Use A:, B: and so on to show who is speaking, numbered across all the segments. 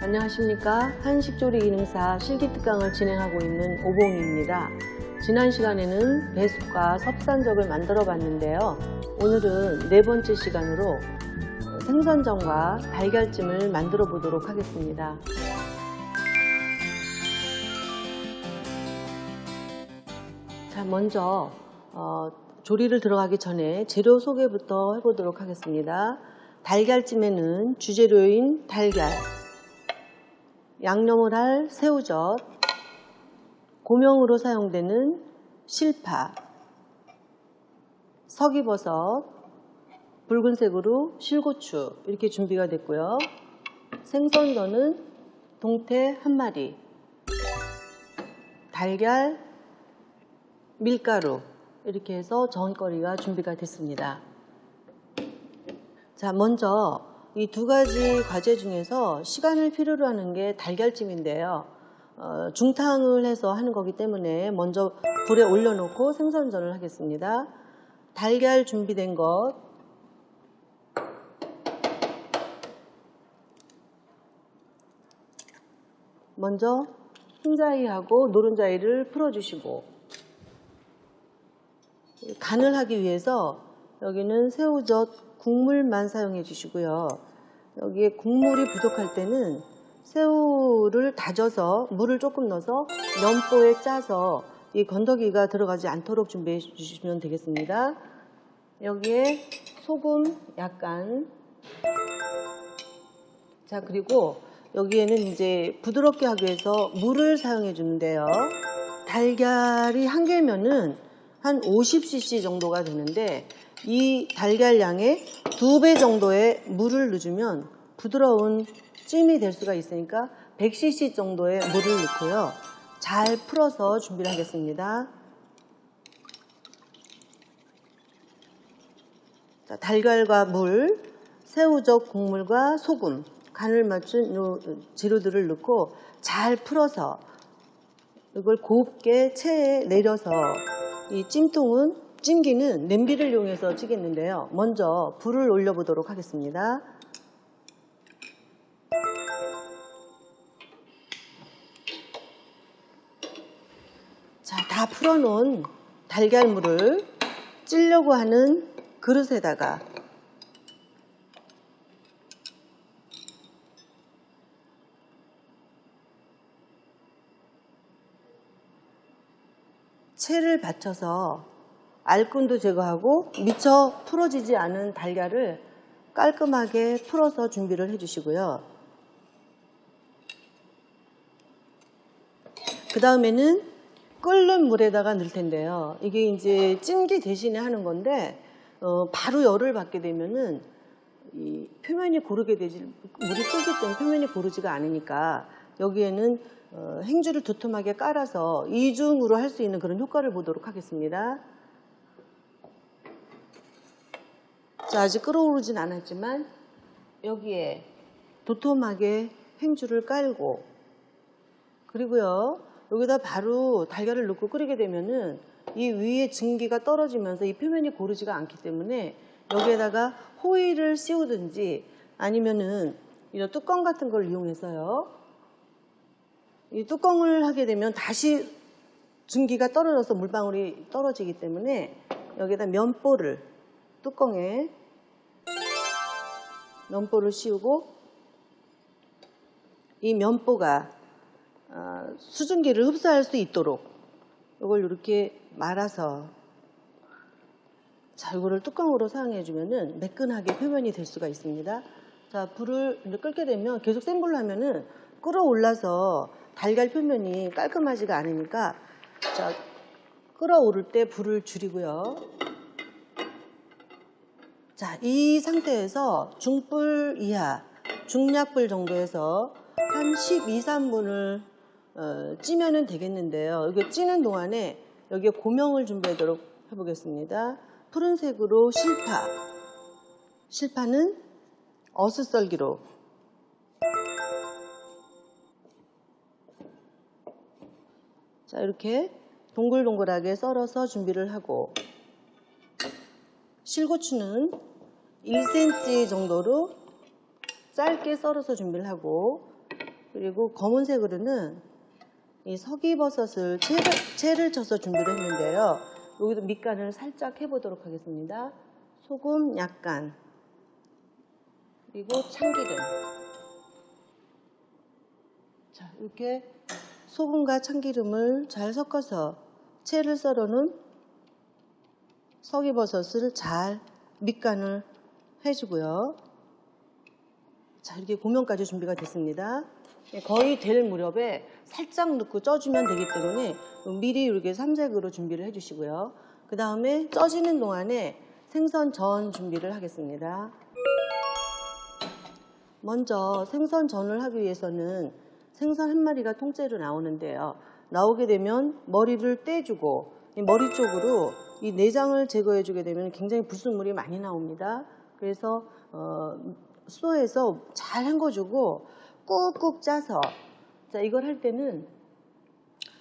A: 안녕하십니까. 한식조리 기능사 실기특강을 진행하고 있는 오봉입니다. 지난 시간에는 배숙과 섭산적을 만들어 봤는데요. 오늘은 네 번째 시간으로 생선전과 달걀찜을 만들어 보도록 하겠습니다 먼저 어, 조리를 들어가기 전에 재료 소개부터 해보도록 하겠습니다 달걀찜에는 주재료인 달걀 양념을 할 새우젓, 고명으로 사용되는 실파, 석이버섯, 붉은색으로 실고추 이렇게 준비가 됐고요. 생선전은 동태 한 마리, 달걀, 밀가루 이렇게 해서 전거리가 준비가 됐습니다. 자, 먼저 이 두 가지 과제 중에서 시간을 필요로 하는 게 달걀찜인데요. 어, 중탕을 해서 하는 거기 때문에 먼저 불에 올려놓고 생선전을 하겠습니다. 달걀 준비된 것 먼저 흰자위하고 노른자위를 풀어주시고 간을 하기 위해서 여기는 새우젓 국물만 사용해 주시고요. 여기에 국물이 부족할 때는 새우를 다져서 물을 조금 넣어서 면보에 짜서 이 건더기가 들어가지 않도록 준비해 주시면 되겠습니다. 여기에 소금 약간 자 그리고 여기에는 이제 부드럽게 하기 위해서 물을 사용해 주는데요. 달걀이 한 개면은 한 50cc 정도가 되는데 이 달걀 양의 두 배 정도의 물을 넣어주면 부드러운 찜이 될 수가 있으니까 100cc 정도의 물을 넣고요. 잘 풀어서 준비를 하겠습니다. 자, 달걀과 물, 새우젓 국물과 소금, 간을 맞춘 이 재료들을 넣고 잘 풀어서 이걸 곱게 체에 내려서 이 찜통은 찜기는 냄비를 이용해서 찌겠는데요. 먼저 불을 올려보도록 하겠습니다. 자, 다 풀어놓은 달걀물을 찌려고 하는 그릇에다가 채를 받쳐서 알끈도 제거하고 미처 풀어지지 않은 달걀을 깔끔하게 풀어서 준비를 해주시고요. 그 다음에는 끓는 물에다가 넣을 텐데요. 이게 이제 찜기 대신에 하는 건데 어, 바로 열을 받게 되면은 이 표면이 고르게 되지 물이 끓기 때문에 표면이 고르지가 않으니까 여기에는 어, 행주를 두툼하게 깔아서 이중으로 할 수 있는 그런 효과를 보도록 하겠습니다. 자, 아직 끓어오르진 않았지만 여기에 도톰하게 행주를 깔고 그리고요 여기다 바로 달걀을 넣고 끓이게 되면은 이 위에 증기가 떨어지면서 이 표면이 고르지가 않기 때문에 여기에다가 호일을 씌우든지 아니면은 이런 뚜껑 같은 걸 이용해서요 이 뚜껑을 하게 되면 다시 증기가 떨어져서 물방울이 떨어지기 때문에 여기에다 면보를 뚜껑에 면보를 씌우고 이 면보가 어, 수증기를 흡수할 수 있도록 이걸 이렇게 말아서 자 이거를 뚜껑으로 사용해 주면은 매끈하게 표면이 될 수가 있습니다. 자 불을 끓게 되면 계속 센 불로 하면은 끓어올라서 달걀 표면이 깔끔하지가 않으니까 자 끓어오를 때 불을 줄이고요. 자, 이 상태에서 중불 이하, 중약불 정도에서 한 12, 3분을 어, 찌면은 되겠는데요. 이게 찌는 동안에 여기에 고명을 준비하도록 해보겠습니다. 푸른색으로 실파, 실파는 어슷썰기로 자 이렇게 동글동글하게 썰어서 준비를 하고 실고추는 1cm 정도로 짧게 썰어서 준비를 하고 그리고 검은색으로는 이 서기버섯을 채를, 채를 쳐서 준비를 했는데요. 여기도 밑간을 살짝 해보도록 하겠습니다. 소금 약간 그리고 참기름 자 이렇게 소금과 참기름을 잘 섞어서 채를 썰어놓은 서기버섯을 잘 밑간을 해주고요. 자 이렇게 고명까지 준비가 됐습니다. 네, 거의 될 무렵에 살짝 넣고 쪄주면 되기 때문에 미리 이렇게 삼색으로 준비를 해주시고요. 그 다음에 쪄지는 동안에 생선 전 준비를 하겠습니다. 먼저 생선 전을 하기 위해서는 생선 한 마리가 통째로 나오는데요. 나오게 되면 머리를 떼주고 이 머리 쪽으로 이 내장을 제거해 주게 되면 굉장히 불순물이 많이 나옵니다. 그래서 어, 수도에서 잘 헹궈주고 꾹꾹 짜서 자 이걸 할 때는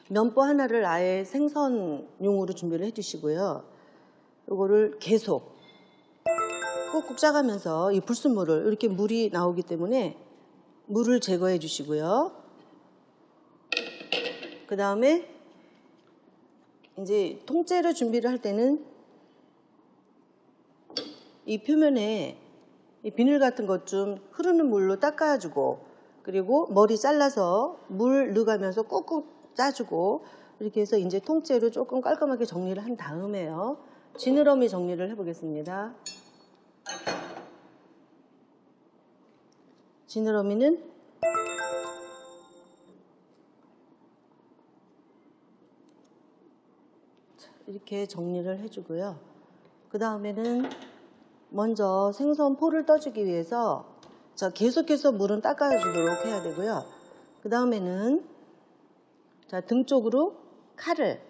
A: 면보 하나를 아예 생선용으로 준비를 해주시고요. 이거를 계속 꾹꾹 짜가면서 이 불순물을 이렇게 물이 나오기 때문에 물을 제거해 주시고요. 그 다음에 이제 통째로 준비를 할 때는 이 표면에 이 비늘 같은 것 좀 흐르는 물로 닦아주고 그리고 머리 잘라서 물 넣어가면서 꾹꾹 짜주고 이렇게 해서 이제 통째로 조금 깔끔하게 정리를 한 다음에요. 지느러미 정리를 해보겠습니다. 지느러미는 이렇게 정리를 해주고요. 그 다음에는 먼저 생선 포를 떠주기 위해서 자 계속해서 물은 닦아주도록 해야 되고요. 그 다음에는 자등 쪽으로 칼을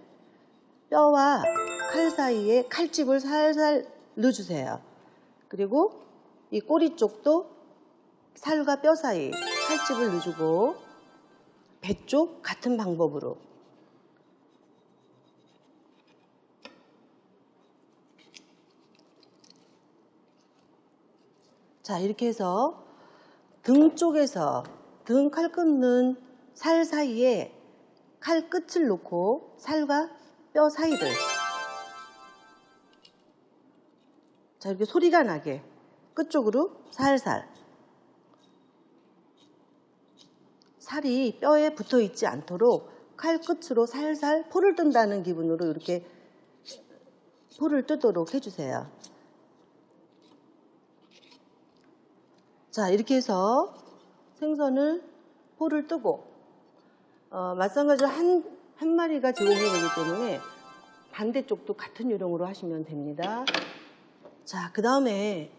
A: 뼈와 칼 사이에 칼집을 살살 넣어주세요. 그리고 이 꼬리 쪽도 살과 뼈 사이 칼집을 넣어주고 배 쪽 같은 방법으로 자 이렇게 해서 등 쪽에서 등 칼 끊는 살 사이에 칼 끝을 놓고 살과 뼈 사이를 자 이렇게 소리가 나게 끝쪽으로 살살 살이 뼈에 붙어 있지 않도록 칼 끝으로 살살 포를 뜬다는 기분으로 이렇게 포를 뜨도록 해주세요. 자 이렇게 해서 생선을 포를 뜨고 어, 마찬가지로 한, 한 마리가 제공이 되기 때문에 반대쪽도 같은 요령으로 하시면 됩니다. 자, 그 다음에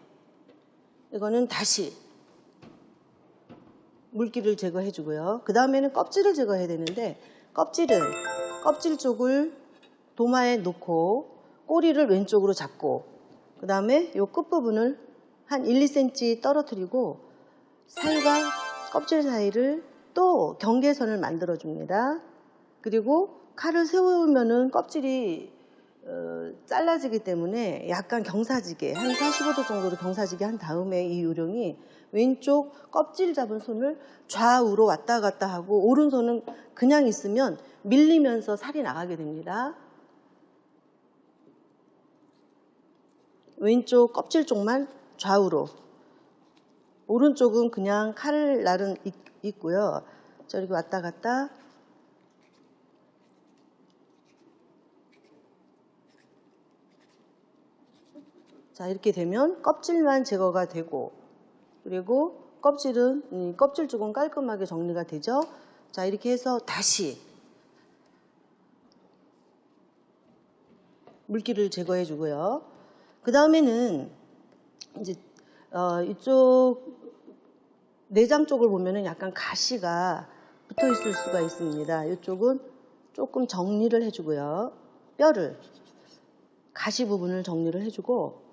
A: 이거는 다시 물기를 제거해 주고요. 그 다음에는 껍질을 제거해야 되는데 껍질은 껍질 쪽을 도마에 놓고 꼬리를 왼쪽으로 잡고 그 다음에 이 끝부분을 한 1, 2cm 떨어뜨리고 살과 껍질 사이를 또 경계선을 만들어 줍니다. 그리고 칼을 세우면은 껍질이 어, 잘라지기 때문에 약간 경사지게 한 45도 정도로 경사지게 한 다음에 이 요령이 왼쪽 껍질 잡은 손을 좌우로 왔다 갔다 하고 오른손은 그냥 있으면 밀리면서 살이 나가게 됩니다. 왼쪽 껍질 쪽만 좌우로 오른쪽은 그냥 칼 날은 있, 있고요. 저렇게 왔다 갔다 자 이렇게 되면 껍질만 제거가 되고 그리고 껍질은 이 껍질 쪽은 깔끔하게 정리가 되죠. 자 이렇게 해서 다시 물기를 제거해 주고요. 그 다음에는 이제 어, 이쪽 내장 쪽을 보면은 약간 가시가 붙어 있을 수가 있습니다. 이쪽은 조금 정리를 해주고요. 뼈를 가시 부분을 정리를 해주고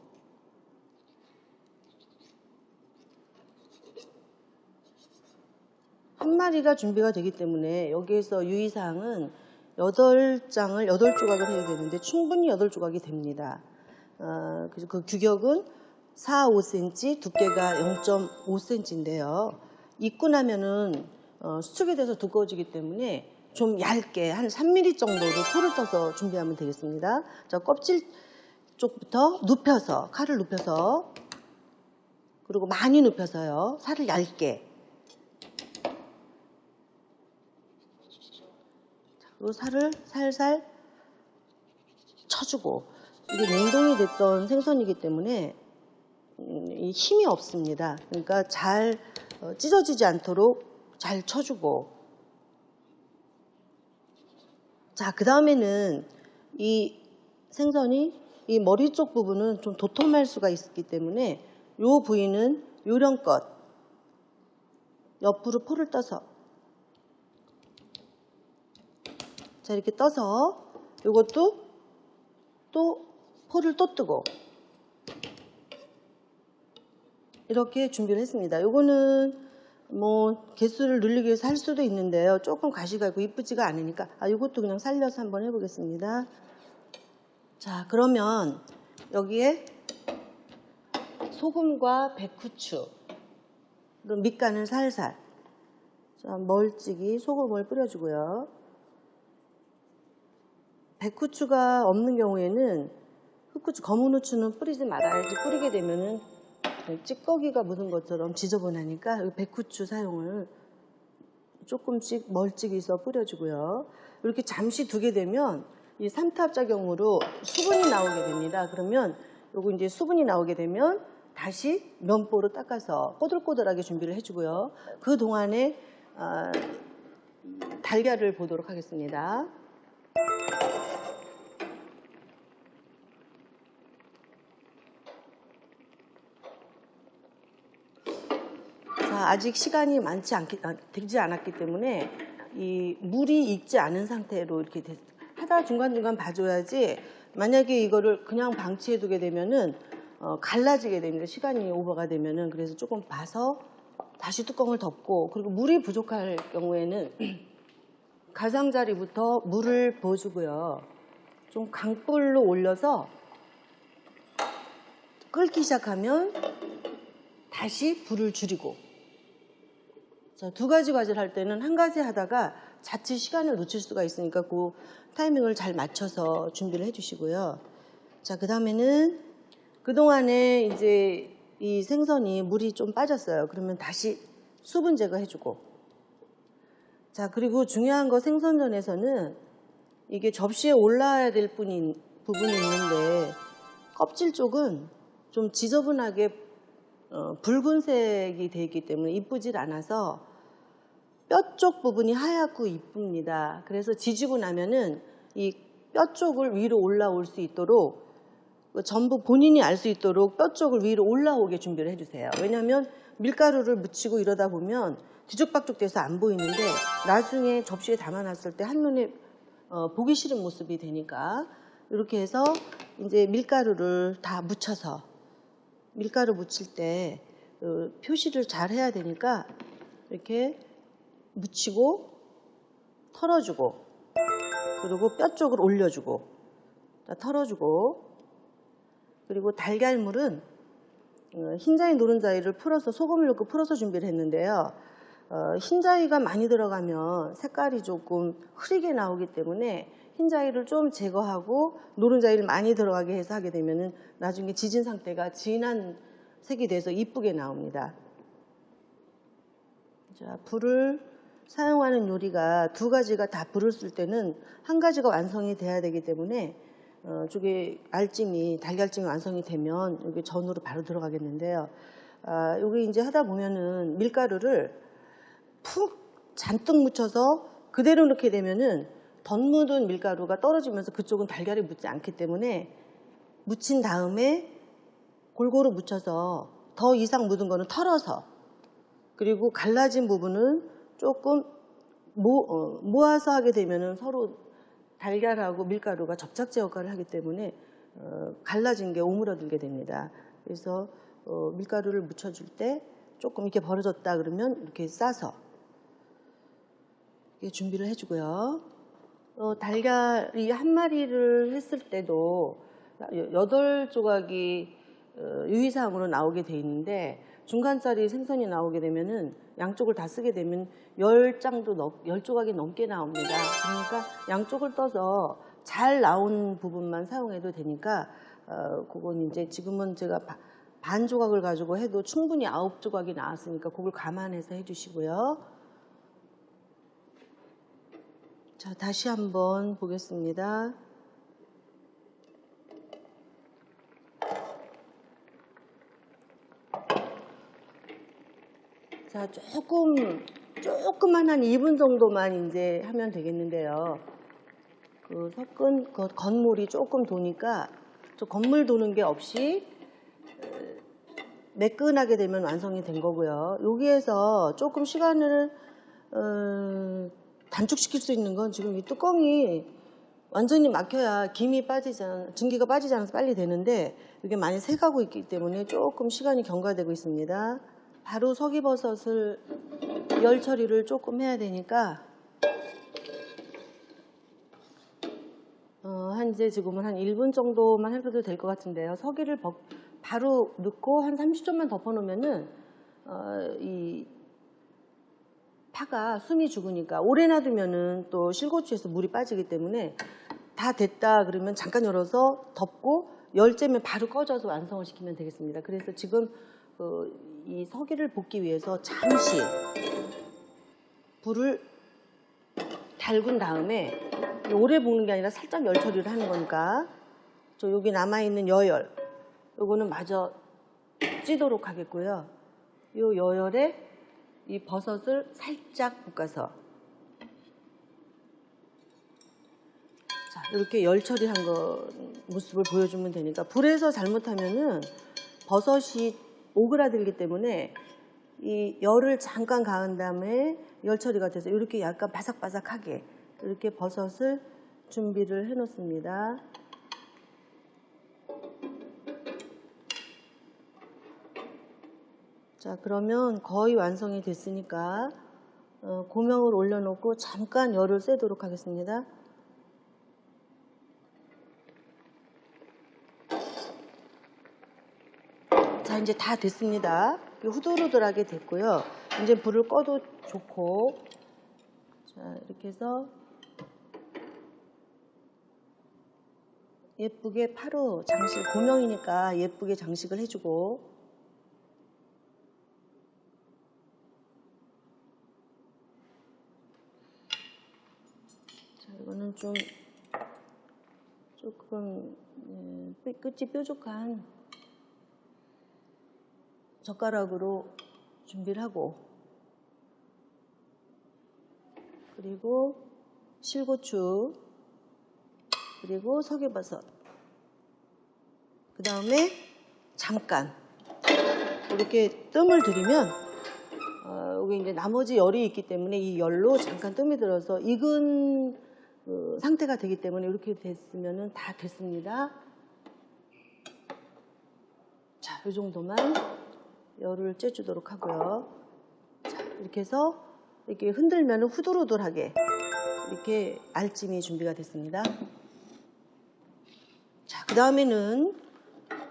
A: 한 마리가 준비가 되기 때문에 여기에서 유의사항은 8장을 8조각을 해야 되는데 충분히 8조각이 됩니다. 어, 그래서 그 규격은 4, 5cm, 두께가 0.5cm인데요. 입고 나면은 어, 수축이 돼서 두꺼워지기 때문에 좀 얇게 한 3mm 정도로 포를 떠서 준비하면 되겠습니다. 자, 껍질 쪽부터 눕혀서 칼을 눕혀서 그리고 많이 눕혀서요. 살을 얇게 그리고 살을 살살 쳐주고 이게 냉동이 됐던 생선이기 때문에 힘이 없습니다. 그러니까 잘 어, 찢어지지 않도록 잘 쳐주고. 자, 그 다음에는 이 생선이 이 머리 쪽 부분은 좀 도톰할 수가 있기 때문에 요 부위는 요령껏 옆으로 포를 떠서. 자 이렇게 떠서 요것도 또 포를 또 뜨고 이렇게 준비를 했습니다. 요거는 뭐 개수를 늘리기 위해서 할 수도 있는데요. 조금 가시가 있고 이쁘지가 않으니까 아 요것도 그냥 살려서 한번 해보겠습니다. 자 그러면 여기에 소금과 백후추 그리고 밑간을 살살 자, 멀찍이 소금을 뿌려주고요. 백후추가 없는 경우에는 흑후추, 검은 후추는 뿌리지 말아야지 뿌리게 되면은 찌꺼기가 묻은 것처럼 지저분하니까 이 백후추 사용을 조금씩 멀찍이 서 뿌려주고요. 이렇게 잠시 두게 되면 이 삼탑 작용으로 수분이 나오게 됩니다. 그러면 요거 이제 수분이 나오게 되면 다시 면보로 닦아서 꼬들꼬들하게 준비를 해주고요. 그 동안에 아, 달걀을 보도록 하겠습니다. 자, 아직 시간이 많지 않기, 아, 되지 않았기 때문에 이 물이 익지 않은 상태로 이렇게 됐, 하다 중간중간 봐줘야지 만약에 이거를 그냥 방치해 두게 되면은 어, 갈라지게 됩니다. 시간이 오버가 되면은 그래서 조금 봐서 다시 뚜껑을 덮고 그리고 물이 부족할 경우에는 가장자리부터 물을 부어주고요. 좀 강불로 올려서 끓기 시작하면 다시 불을 줄이고 자, 두 가지 과제를 할 때는 한 가지 하다가 자칫 시간을 놓칠 수가 있으니까 그 타이밍을 잘 맞춰서 준비를 해주시고요. 자, 그 다음에는 그동안에 이제 이 생선이 물이 좀 빠졌어요. 그러면 다시 수분 제거해주고. 자, 그리고 중요한 거 생선전에서는 이게 접시에 올라야 될 분이, 부분이 있는데 껍질 쪽은 좀 지저분하게 어, 붉은색이 되기 때문에 이쁘질 않아서 뼈 쪽 부분이 하얗고 이쁩니다. 그래서 지지고 나면은 이 뼈 쪽을 위로 올라올 수 있도록 그 전부 본인이 알 수 있도록 뼈 쪽을 위로 올라오게 준비를 해주세요. 왜냐하면 밀가루를 묻히고 이러다 보면 뒤죽박죽 돼서 안 보이는데 나중에 접시에 담아놨을 때 한눈에 어, 보기 싫은 모습이 되니까 이렇게 해서 이제 밀가루를 다 묻혀서 밀가루 묻힐 때 어, 표시를 잘 해야 되니까 이렇게 묻히고 털어주고 그리고 뼈 쪽을 올려주고 털어주고 그리고 달걀물은 어, 흰자위 노른자위를 풀어서 소금을 넣고 풀어서 준비를 했는데요. 어, 흰자위가 많이 들어가면 색깔이 조금 흐리게 나오기 때문에 흰자위를 좀 제거하고 노른자위를 많이 들어가게 해서 하게 되면 나중에 지진 상태가 진한 색이 돼서 이쁘게 나옵니다. 자, 불을 사용하는 요리가 두 가지가 다 불을 쓸 때는 한 가지가 완성이 돼야 되기 때문에 어, 쪽에 알찜이 달걀찜이 완성이 되면 여기 전으로 바로 들어가겠는데요. 아, 여기 이제 하다 보면은 밀가루를 푹 잔뜩 묻혀서 그대로 넣게 되면은 덧묻은 밀가루가 떨어지면서 그쪽은 달걀이 묻지 않기 때문에 묻힌 다음에 골고루 묻혀서 더 이상 묻은 거는 털어서 그리고 갈라진 부분은 조금 모, 어, 모아서 하게 되면은 서로 달걀하고 밀가루가 접착제 역할을 하기 때문에 어, 갈라진 게 오므러들게 됩니다. 그래서 어, 밀가루를 묻혀줄 때 조금 이렇게 벌어졌다 그러면 이렇게 싸서 이렇게 준비를 해주고요. 어, 달걀이 한 마리를 했을 때도 여- 여덟 조각이 어, 유의사항으로 나오게 돼 있는데 중간짜리 생선이 나오게 되면은 양쪽을 다 쓰게 되면 열 장도 넘, 열 조각이 넘게 나옵니다. 그러니까 양쪽을 떠서 잘 나온 부분만 사용해도 되니까 어, 그건 이제 지금은 제가 바- 반 조각을 가지고 해도 충분히 아홉 조각이 나왔으니까 그걸 감안해서 해주시고요. 자, 다시 한번 보겠습니다. 자, 조금, 조금만 한 2분 정도만 이제 하면 되겠는데요. 그 섞은 그 건물이 조금 도니까 저 건물 도는 게 없이 어, 매끈하게 되면 완성이 된 거고요. 여기에서 조금 시간을 어, 단축시킬 수 있는 건 지금 이 뚜껑이 완전히 막혀야 김이 빠지지 않, 증기가 빠지지 않아서 빨리 되는데 이게 많이 새가고 있기 때문에 조금 시간이 경과되고 있습니다. 바로 서기버섯을 열 처리를 조금 해야 되니까 어, 한 이제 지금은 한 1분 정도만 해도 될 것 같은데요. 서기를 버- 바로 넣고 한 30초만 덮어놓으면은 어, 이 파가 숨이 죽으니까 오래 놔두면은 또 실고추에서 물이 빠지기 때문에 다 됐다 그러면 잠깐 열어서 덮고 열째면 바로 꺼져서 완성을 시키면 되겠습니다. 그래서 지금 어, 이 서기를 볶기 위해서 잠시 불을 달군 다음에 오래 볶는 게 아니라 살짝 열 처리를 하는 거니까 저 여기 남아있는 여열 요거는 마저 찌도록 하겠고요. 요 여열에 이 버섯을 살짝 볶아서 자 이렇게 열 처리한 거 모습을 보여주면 되니까 불에서 잘못하면은 버섯이 오그라들기 때문에 이 열을 잠깐 가한 다음에 열 처리가 돼서 이렇게 약간 바삭바삭하게 이렇게 버섯을 준비를 해 놓습니다. 자, 그러면 거의 완성이 됐으니까 어, 고명을 올려놓고 잠깐 열을 쐬도록 하겠습니다. 자, 이제 다 됐습니다. 후들후들하게 됐고요. 이제 불을 꺼도 좋고, 자, 이렇게 해서 예쁘게 파로 장식, 고명이니까 예쁘게 장식을 해주고, 자, 이거는 좀 조금 음, 뼈- 끝이 뾰족한 젓가락으로 준비를 하고 그리고 실고추 그리고 석유버섯 그 다음에 잠깐 이렇게 뜸을 들이면 어, 여기 이제 나머지 열이 있기 때문에 이 열로 잠깐 뜸이 들어서 익은 그 상태가 되기 때문에 이렇게 됐으면 다 됐습니다. 자, 이 정도만 열을 쬐주도록 하고요. 자, 이렇게 해서 이렇게 흔들면 후들후들하게 이렇게 알찜이 준비가 됐습니다. 자, 그 다음에는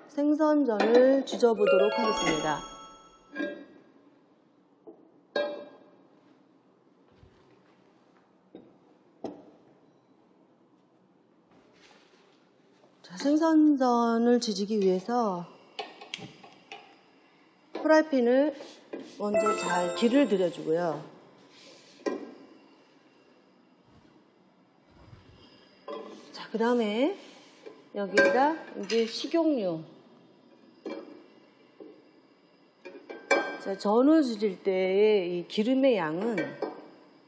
A: 생선전을 지져보도록 하겠습니다. 자, 생선전을 지지기 위해서 프라이팬을 먼저 잘 기를 들여주고요. 자, 그 다음에 여기에다 이제 식용유. 자, 전을 지질 때의 이 기름의 양은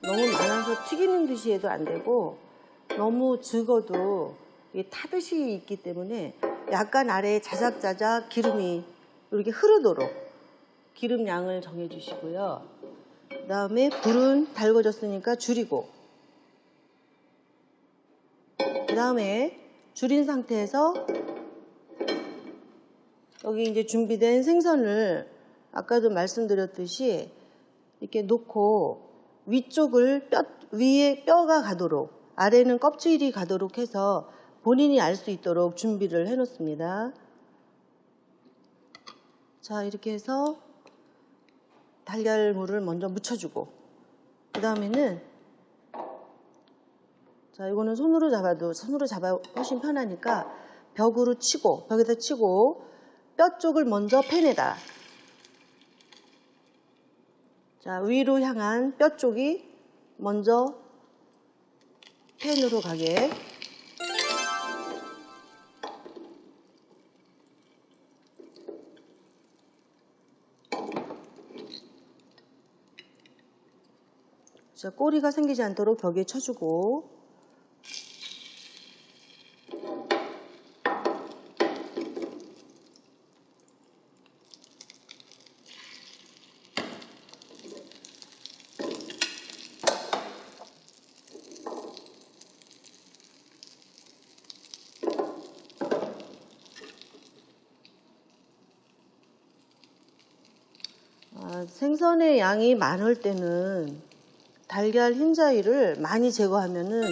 A: 너무 많아서 튀기는 듯이 해도 안 되고 너무 적어도 타듯이 있기 때문에 약간 아래에 자작자작 기름이 이렇게 흐르도록 기름 양을 정해 주시고요. 그 다음에 불은 달궈졌으니까 줄이고 그 다음에 줄인 상태에서 여기 이제 준비된 생선을 아까도 말씀드렸듯이 이렇게 놓고 위쪽을 뼈, 위에 뼈가 가도록 아래는 껍질이 가도록 해서 본인이 알 수 있도록 준비를 해 놓습니다. 자, 이렇게 해서 달걀물을 먼저 묻혀주고, 그 다음에는, 자, 이거는 손으로 잡아도, 손으로 잡아 훨씬 편하니까 벽으로 치고, 벽에다 치고, 뼈 쪽을 먼저 팬에다. 자, 위로 향한 뼈 쪽이 먼저 팬으로 가게. 자, 꼬리가 생기지 않도록 벽에 쳐주고, 아, 생선의 양이 많을 때는 달걀 흰자위를 많이 제거하면은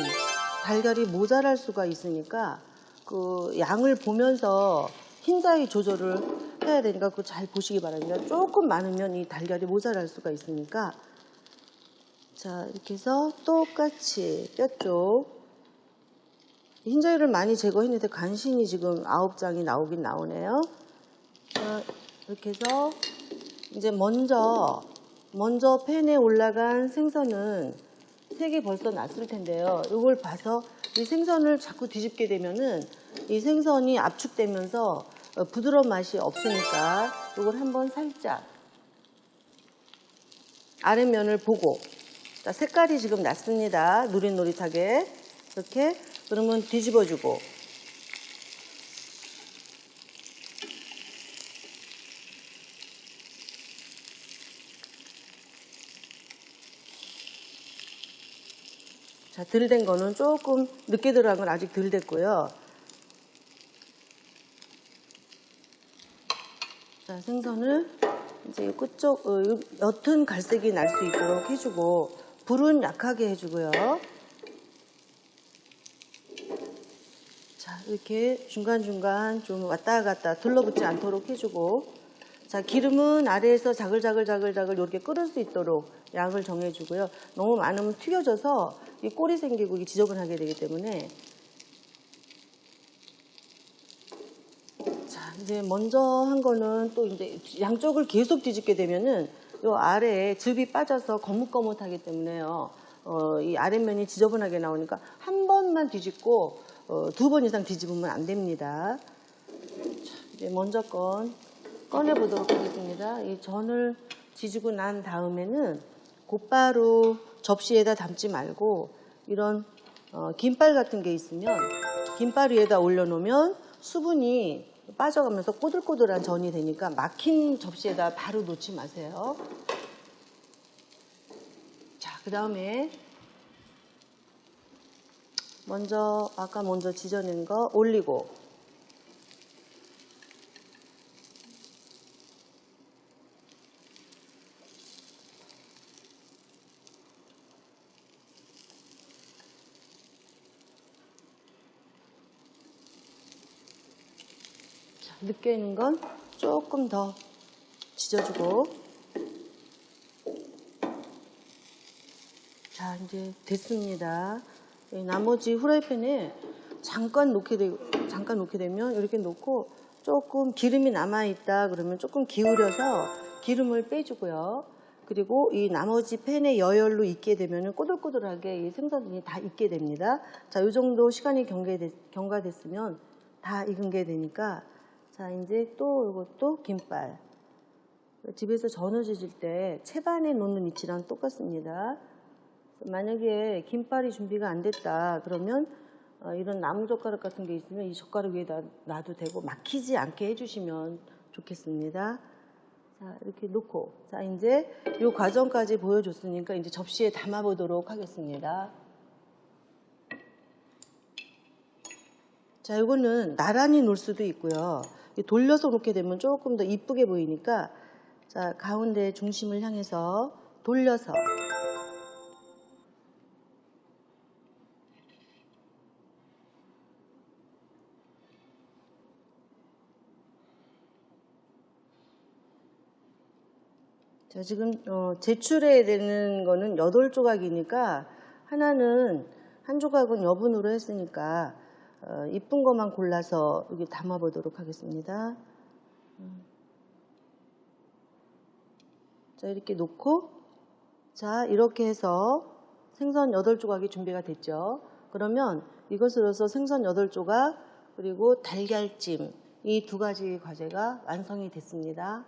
A: 달걀이 모자랄 수가 있으니까 그 양을 보면서 흰자위 조절을 해야 되니까 그거 잘 보시기 바랍니다. 조금 많으면 이 달걀이 모자랄 수가 있으니까 자 이렇게 해서 똑같이 뼈 쪽 흰자위를 많이 제거했는데 간신히 지금 아홉 장이 나오긴 나오네요. 자, 이렇게 해서 이제 먼저 먼저 팬에 올라간 생선은 색이 벌써 났을 텐데요. 이걸 봐서 이 생선을 자꾸 뒤집게 되면은 이 생선이 압축되면서 어, 부드러운 맛이 없으니까 이걸 한번 살짝 아랫면을 보고 자, 색깔이 지금 났습니다. 노릇노릇하게 이렇게 그러면 뒤집어주고 자, 덜 된 거는 조금 늦게 들어간 건 아직 덜 됐고요. 자, 생선을 이제 끝쪽, 어, 요- 옅은 갈색이 날 수 있도록 해주고, 불은 약하게 해주고요. 자, 이렇게 중간중간 좀 왔다 갔다 둘러붙지 않도록 해주고, 자, 기름은 아래에서 자글자글자글자글 이렇게 끓을 수 있도록 양을 정해주고요. 너무 많으면 튀겨져서 이 꼬리 생기고 이게 지저분하게 되기 때문에 자, 이제 먼저 한 거는 또 이제 양쪽을 계속 뒤집게 되면은 요 아래에 즙이 빠져서 거뭇거뭇하기 때문에요. 어, 이 아랫면이 지저분하게 나오니까 한 번만 뒤집고 어, 두번 이상 뒤집으면 안 됩니다. 자, 이제 먼저 건 꺼내 보도록 하겠습니다. 이 전을 지지고 난 다음에는 곧바로 접시에다 담지 말고 이런 어, 김발 같은 게 있으면 김발 위에다 올려놓으면 수분이 빠져가면서 꼬들꼬들한 전이 되니까 막힌 접시에다 바로 놓지 마세요. 자, 그 다음에 먼저 아까 먼저 지져낸 거 올리고 자, 늦게 있는 건 조금 더 지져주고. 자 이제 됐습니다. 이 나머지 후라이팬에 잠깐 놓게 되 잠깐 놓게 되면 이렇게 놓고 조금 기름이 남아 있다 그러면 조금 기울여서 기름을 빼주고요. 그리고 이 나머지 팬에 여열로 익게 되면 꼬들꼬들하게 이 생선이 다 익게 됩니다. 자 이 정도 시간이 경계됐, 경과됐으면 다 익은 게 되니까 자 이제 또 이것도 김발 집에서 전을 지질 때 채반에 놓는 위치랑 똑같습니다. 만약에 김발이 준비가 안 됐다 그러면 어, 이런 나무 젓가락 같은 게 있으면 이 젓가락 위에다 놔도 되고 막히지 않게 해주시면 좋겠습니다. 자 이렇게 놓고 자 이제 이 과정까지 보여줬으니까 이제 접시에 담아 보도록 하겠습니다. 자 이거는 나란히 놓을 수도 있고요. 돌려서 놓게 되면 조금 더 이쁘게 보이니까 자 가운데 중심을 향해서 돌려서. 자 지금 어, 제출해야 되는 거는 8조각이니까 하나는 한 조각은 여분으로 했으니까 이쁜 것만 골라서 여기 담아보도록 하겠습니다. 음. 자, 이렇게 놓고 자, 이렇게 해서 생선 8조각이 준비가 됐죠. 그러면 이것으로서 생선 8조각 그리고 달걀찜 이 두 가지 과제가 완성이 됐습니다.